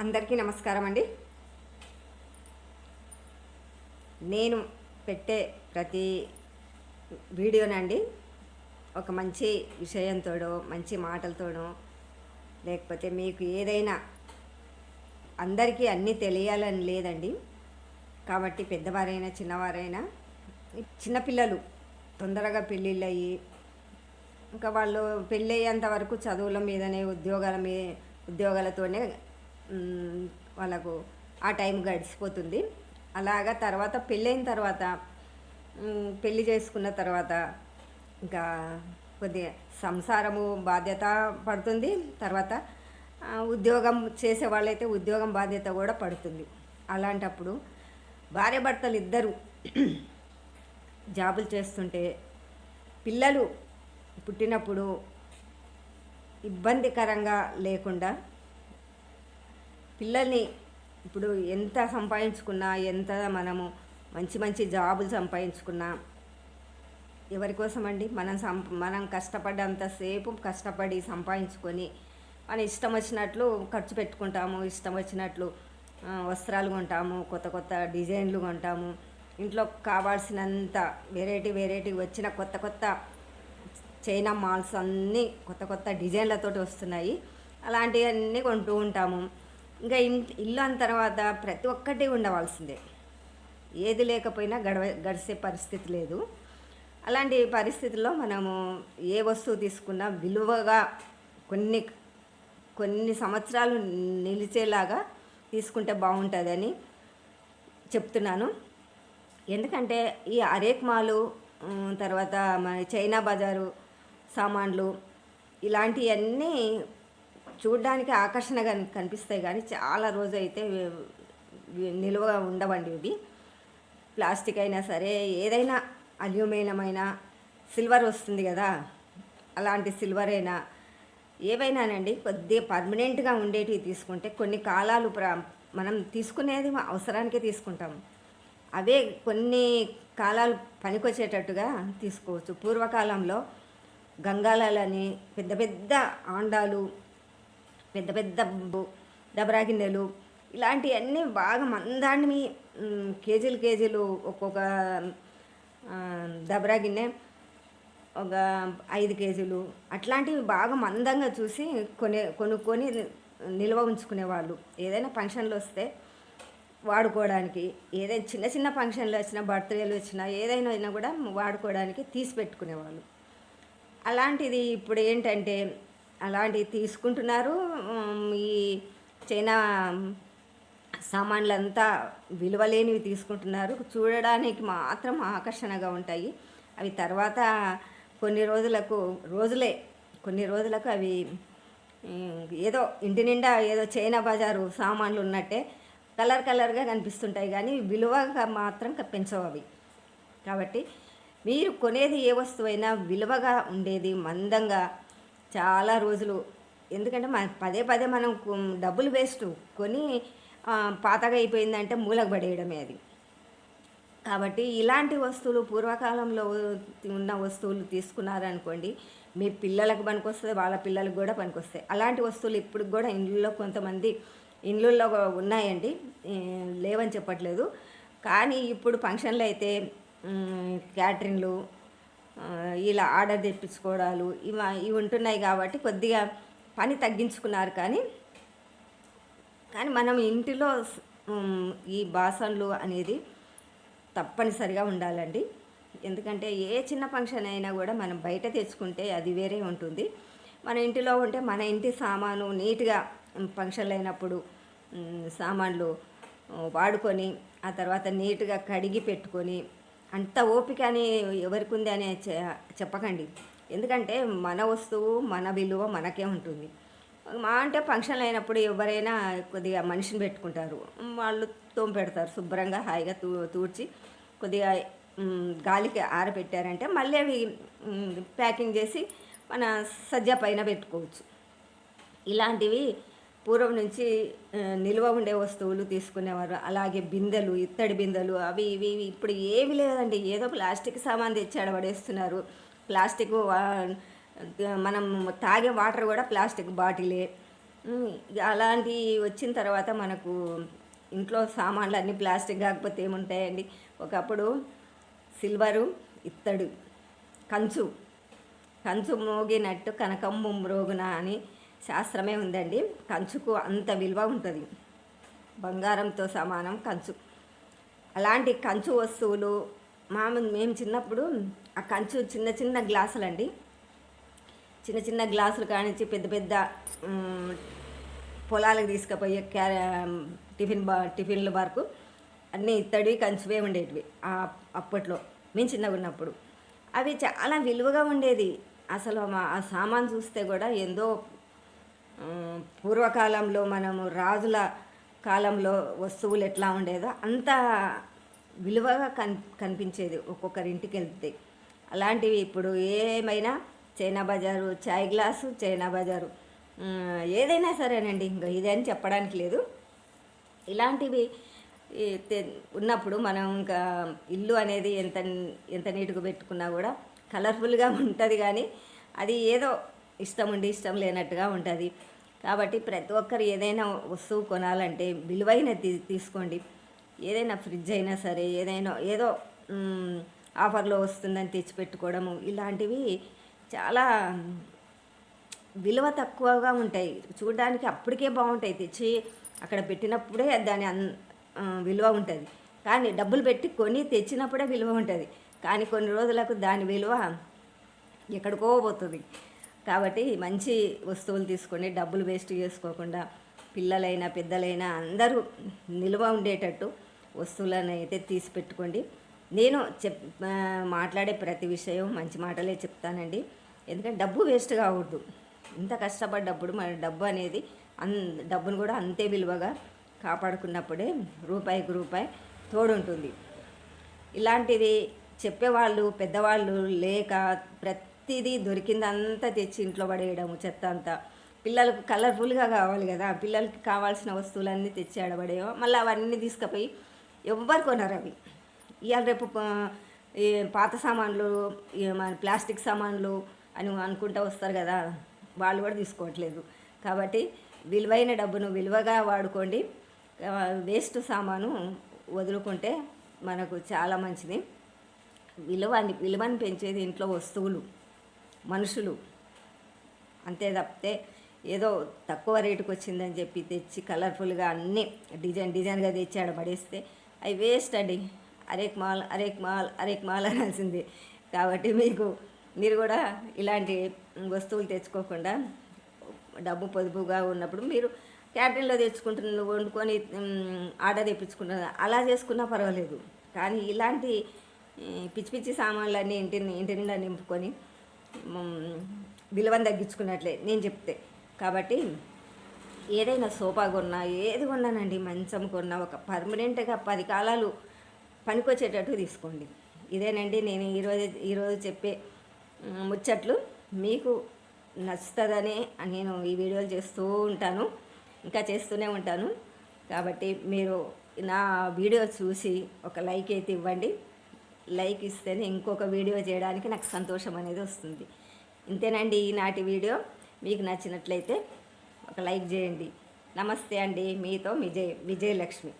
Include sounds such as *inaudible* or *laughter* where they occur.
అందరికీ నమస్కారం అండి. నేను పెట్టే ప్రతి వీడియోనండి ఒక మంచి విషయంతోడో మంచి మాటలతోనో లేకపోతే మీకు ఏదైనా అందరికీ అన్నీ తెలియాలని లేదండి. కాబట్టి పెద్దవారైనా చిన్నవారైనా చిన్నపిల్లలు తొందరగా పెళ్ళిళ్ళు అయ్యి ఇంకా వాళ్ళు పెళ్ళి అయ్యేంత వరకు చదువుల మీదనే ఉద్యోగాల మీ ఉద్యోగాలతోనే వాళ్ళకు ఆ టైం గడిచిపోతుంది. అలాగా తర్వాత పెళ్ళైన తర్వాత పెళ్ళి పెళ్ళి చేసుకున్న తర్వాత ఇంకా కొద్దిగా సంసారము బాధ్యత పడుతుంది. తర్వాత ఉద్యోగం చేసే వాళ్ళైతే ఉద్యోగం బాధ్యత కూడా పడుతుంది. అలాంటప్పుడు భార్యాభర్తలు ఇద్దరు *clears throat* జాబులు చేస్తుంటే పిల్లలు పుట్టినప్పుడు ఇబ్బందికరంగా లేకుండా పిల్లల్ని ఇప్పుడు ఎంత సంపాదించుకున్నా ఎంత మనము మంచి మంచి జాబులు సంపాదించుకున్నా ఎవరి కోసం అండి మనం సం మనం కష్టపడ్డంతసేపు కష్టపడి సంపాదించుకొని మన ఇష్టం వచ్చినట్లు ఖర్చు పెట్టుకుంటాము ఇష్టం వచ్చినట్లు వస్త్రాలు కొంటాము కొత్త కొత్త డిజైన్లు కొంటాము. ఇంట్లో కావాల్సినంత వెరైటీ వెరైటీ వచ్చిన కొత్త కొత్త చైనా మాల్స్ అన్నీ కొత్త కొత్త డిజైన్లతోటి వస్తున్నాయి. అలాంటివన్నీ కొంటూ ఉంటాము. ఇంకా ఇల్లు అన్న తర్వాత ప్రతి ఒక్కటి ఉండవలసిందే. ఏది లేకపోయినా గడవ గడిచే పరిస్థితి లేదు. అలాంటి పరిస్థితుల్లో మనము ఏ వస్తువు తీసుకున్నా విలువగా కొన్ని కొన్ని సంవత్సరాలు నిలిచేలాగా తీసుకుంటే బాగుంటుందని చెప్తున్నాను. ఎందుకంటే ఈ అరేక్ మాలు తర్వాత మన చైనా బజారు సామాన్లు ఇలాంటివన్నీ చూడడానికి ఆకర్షణగా కనిపిస్తాయి కానీ చాలా రోజు అయితే నిల్వ ఉండవండి ఇవి. ప్లాస్టిక్ అయినా సరే ఏదైనా అల్యూమినియమైనా సిల్వర్ వస్తుంది కదా అలాంటి సిల్వర్ అయినా ఏవైనానండి కొద్దిగా పర్మనెంట్గా ఉండేటివి తీసుకుంటే కొన్ని కాలాలు ప్రా మనం తీసుకునేది అవసరానికే తీసుకుంటాం. అవే కొన్ని కాలాలు పనికొచ్చేటట్టుగా తీసుకోవచ్చు. పూర్వకాలంలో గంగాలని పెద్ద పెద్ద ఆండాలు పెద్ద పెద్ద బు- దబరా గిన్నెలు ఇలాంటివన్నీ బాగా మందాన్ని కేజీలు కేజీలు ఒక్కొక్క దబరా గిన్నె ఒక ఐదు కేజీలు అట్లాంటివి బాగా మందంగా చూసి కొనే కొనుక్కొని నిల్వ ఉంచుకునేవాళ్ళు. ఏదైనా ఫంక్షన్లు వస్తే వాడుకోవడానికి ఏదైనా చిన్న చిన్న ఫంక్షన్లు వచ్చినా బర్త్డేలు వచ్చినా ఏదైనా అయినా కూడా వాడుకోవడానికి తీసి పెట్టుకునేవాళ్ళు. అలాంటిది ఇప్పుడు ఏంటంటే అలాంటివి తీసుకుంటున్నారు. ఈ చైనా సామాన్లంతా విలువలేనివి తీసుకుంటున్నారు. చూడడానికి మాత్రం ఆకర్షణగా ఉంటాయి. అవి తర్వాత కొన్ని రోజులకు రోజులే కొన్ని రోజులకు అవి ఏదో ఇంటి నిండా ఏదో చైనా బజారు సామాన్లు ఉన్నట్టే కలర్ కలర్గా కనిపిస్తుంటాయి కానీ విలువగా మాత్రం పెంచవు అవి. కాబట్టి మీరు కొనేది ఏ వస్తువైనా విలువగా ఉండేది మందంగా చాలా రోజులు. ఎందుకంటే మన పదే పదే మనం డబ్బులు వేస్ట్ కొని పాతగా అయిపోయిందంటే మూలకు పడేయడమే అది. కాబట్టి ఇలాంటి వస్తువులు పూర్వకాలంలో ఉన్న వస్తువులు తీసుకున్నారనుకోండి మీ పిల్లలకు పనికొస్తుంది వాళ్ళ పిల్లలకు కూడా పనికొస్తాయి అలాంటి వస్తువులు ఇప్పుడు కూడా ఇండ్లలో కొంతమంది ఇండ్లలో ఉన్నాయండి. లేవని చెప్పట్లేదు. కానీ ఇప్పుడు ఫంక్షన్లు అయితే క్యాటరింగ్లు ఇలా ఆర్డర్ తెప్పించుకోవడాలు ఇవ ఇవి ఉంటున్నాయి కాబట్టి కొద్దిగా పని తగ్గించుకున్నారు కానీ కానీ మనం ఇంటిలో ఈ బాసన్లు అనేది తప్పనిసరిగా ఉండాలండి. ఎందుకంటే ఏ చిన్న ఫంక్షన్ అయినా కూడా మనం బయట తెచ్చుకుంటే అది వేరే ఉంటుంది. మన ఇంటిలో ఉంటే మన ఇంటి సామాను నీట్గా ఫంక్షన్లు అయినప్పుడు సామాన్లు వాడుకొని ఆ తర్వాత నీట్గా కడిగి పెట్టుకొని అంత ఓపిక అని ఎవరికి ఉంది అని చె- చెప్పకండి. ఎందుకంటే మన వస్తువు మన విలువ మనకే ఉంటుంది. మా అంటే ఫంక్షన్లు అయినప్పుడు ఎవరైనా కొద్దిగా మనిషిని పెట్టుకుంటారు. వాళ్ళు తోము పెడతారు శుభ్రంగా హాయిగా తూ తూడ్చి కొద్దిగా గాలికి ఆరబెట్టారంటే మళ్ళీ అవి ప్యాకింగ్ చేసి మన సజ్జ పైన పెట్టుకోవచ్చు. ఇలాంటివి పూర్వం నుంచి నిల్వ ఉండే వస్తువులు తీసుకునేవారు. అలాగే బిందెలు ఇత్తడి బిందెలు అవి ఇవి ఇప్పుడు ఏమి లేదండి. ఏదో ప్లాస్టిక్ సామాన్ తెచ్చి ఆడ పడేస్తున్నారు. ప్లాస్టిక్ వా- మనం తాగే వాటర్ కూడా ప్లాస్టిక్ బాటిలే. అలాంటివి వచ్చిన తర్వాత మనకు ఇంట్లో సామాన్లు అన్నీ ప్లాస్టిక్ కాకపోతే ఏముంటాయండి? ఒకప్పుడు సిల్వరు ఇత్తడు కంచు. కంచు మోగినట్టు కనకమ్ము మ్రోగున అని శాస్త్రమే ఉందండి. కంచుకు అంత విలువ ఉంటుంది. బంగారంతో సమానం కంచు. అలాంటి కంచు వస్తువులు మామ మేము చిన్నప్పుడు ఆ కంచు చిన్న చిన్న గ్లాసులండి. చిన్న చిన్న గ్లాసులు కానించి పెద్ద పెద్ద పొలాలకు తీసుకుపోయే క్యారీ టిఫిన్ బా టిఫిన్ల వరకు అన్నీ ఇత్తడివి కంచువే ఉండేటివి అప్పట్లో. మేము చిన్నగా ఉన్నప్పుడు. అవి చాలా విలువగా ఉండేది. అసలు మా ఆ సామాన్ చూస్తే కూడా ఏందో పూర్వకాలంలో మనము రాజుల కాలంలో వస్తువులు ఎట్లా ఉండేదో అంత విలువగా కన్ కనిపించేది ఒక్కొక్కరి ఇంటికి వెళ్తే. అలాంటివి ఇప్పుడు ఏమైనా చైనా బజారు చాయ్ గ్లాసు చైనా బజారు. ఏదైనా సరేనండి ఇంకా ఇదే అని చెప్పడానికి లేదు. ఇలాంటివి తె- ఉన్నప్పుడు మనం ఇంకా ఇల్లు అనేది ఎంత ఎంత నీట్గా పెట్టుకున్నా కూడా కలర్ఫుల్గా ఉంటుంది కానీ అది ఏదో ఇష్టం ఉండి ఇష్టం లేనట్టుగా ఉంటుంది. కాబట్టి ప్రతి ఒక్కరు ఏదైనా వస్తువు కొనాలంటే విలువైన తీసుకోండి. ఏదైనా ఫ్రిడ్జ్ అయినా సరే ఏదైనా ఏదో ఆఫర్లో వస్తుందని తెచ్చిపెట్టుకోవడము ఇలాంటివి చాలా విలువ తక్కువగా ఉంటాయి. చూడడానికి అప్పటికే బాగుంటాయి. తెచ్చి అక్కడ పెట్టినప్పుడే దాని అన్ విలువ ఉంటుంది. కానీ డబ్బులు పెట్టి కొని తెచ్చినప్పుడే విలువ ఉంటుంది. కానీ కొన్ని రోజులకు దాని విలువ ఎక్కడికో పోతుంది. కాబట్టి మంచి వస్తువులు తీసుకొని డబ్బులు వేస్ట్ చేసుకోకుండా పిల్లలైనా పెద్దలైనా అందరూ నిల్వ ఉండేటట్టు వస్తువులను అయితే తీసి పెట్టుకోండి. నేను చెప్ మాట్లాడే ప్రతి విషయం మంచి మాటలే చెప్తానండి. ఎందుకంటే డబ్బు వేస్ట్ కావద్దు ఇంత కష్టపడ్డప్పుడు మన డబ్బు అనేది అన్ డబ్బును కూడా అంతే విలువగా కాపాడుకున్నప్పుడే రూపాయికి రూపాయి తోడుంటుంది. ఇలాంటిది చెప్పేవాళ్ళు పెద్దవాళ్ళు లేక ప్రతిదీ దొరికిందంతా తెచ్చి ఇంట్లో పడేయడము చెత్త అంతా. పిల్లలకు కలర్ఫుల్గా కావాలి కదా పిల్లలకి కావాల్సిన వస్తువులన్నీ తెచ్చి ఆడబడేయో మళ్ళీ అవన్నీ తీసుకుపోయి ఎవ్వరు కొనరు అవి. ఇవాళ రేపు పాత సామాన్లు మన ప్లాస్టిక్ సామాన్లు అని అనుకుంటూ వస్తారు కదా వాళ్ళు కూడా తీసుకోవట్లేదు. కాబట్టి విలువైన డబ్బును విలువగా వాడుకోండి. వేస్ట్ సామాను వదులుకుంటే మనకు చాలా మంచిది. విలువని విలువని పెంచేది ఇంట్లో వస్తువులు. మనుషులు. అంతే తప్పితే ఏదో తక్కువ రేటుకు వచ్చిందని చెప్పి తెచ్చి కలర్ఫుల్గా అన్నీ డిజైన్ డిజైన్గా తెచ్చి ఆడ పడేస్తే అవి వేస్ట్ అండి. అరేక్ మాల్ అరేక్ మాల్ అరేక్ మాల్ అనాల్సింది. కాబట్టి మీకు మీరు కూడా ఇలాంటి వస్తువులు తెచ్చుకోకుండా డబ్బు పొదుపుగా ఉన్నప్పుడు మీరు క్యాంటీన్లో తెచ్చుకుంటున్న వండుకొని ఆర్డర్ తెప్పించుకుంటున్నారు అలా చేసుకున్నా పర్వాలేదు. కానీ ఇలాంటి పిచ్చి పిచ్చి సామాన్లన్నీ ఇంటిని ఇంటి నిండా నింపుకొని విలువను తగ్గించుకున్నట్లే నేను చెప్తే. కాబట్టి ఏదైనా సోఫా కొన్నా ఏది కొన్నానండి మంచం కొన్నా ఒక పర్మనెంట్గా పది కాలాలు పనికొచ్చేటట్టు తీసుకోండి. ఇదేనండి నేను ఈరోజు ఈరోజు చెప్పే ముచ్చట్లు. మీకు నచ్చుతుందని నేను ఈ వీడియోలు చేస్తూ ఉంటాను. ఇంకా చేస్తూనే ఉంటాను. కాబట్టి మీరు నా వీడియో చూసి ఒక లైక్ అయితే ఇవ్వండి. లైక్ ఇస్తేనే ఇంకొక వీడియో చేయడానికి నాకు సంతోషం అనేది వస్తుంది. ఇంతేనండి ఈనాటి వీడియో. మీకు నచ్చినట్లయితే ఒక లైక్ చేయండి. నమస్తే అండి. మీతో విజయ్ విజయలక్ష్మి.